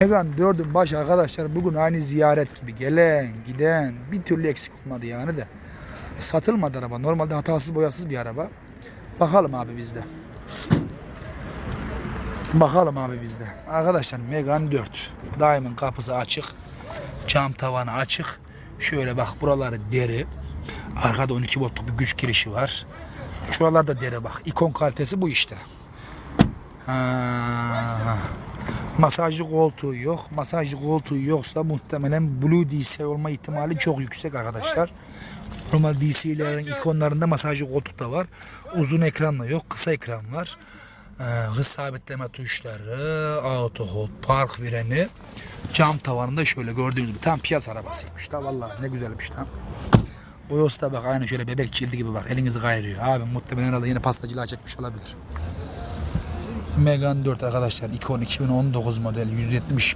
Megan 4'ün başı arkadaşlar bugün aynı ziyaret gibi gelen giden bir türlü eksik olmadı yani de. Satılmadı araba. Normalde hatasız boyasız bir araba. Bakalım abi bizde. Bakalım abi bizde. Arkadaşlar Megan 4. Daimin kapısı açık. Cam tavanı açık. Şöyle bak buraları deri. Arkada 12 voltluk bir güç girişi var. Şuralarda deri bak. İkon kalitesi bu işte. Ha. Masajlı koltuğu yok. Masajlı koltuğu yoksa muhtemelen Blue DC olma ihtimali çok yüksek arkadaşlar. Normal DC'lerin ikonlarında masajlı koltuk da var. Uzun ekranla yok. Kısa ekran var. Ee, hız sabitleme tuşları, auto hold, park freni, cam tavanında şöyle gördüğünüz gibi tam piyasa arabasıymış da vallahi ne güzelmiş tam. Boyosu da bak aynı şöyle bebek cildi gibi bak elinizi kayırıyor. Abi muhtemelen herhalde yine pastacılığa çekmiş olabilir. Megane 4 arkadaşlar ikon 2019 model 170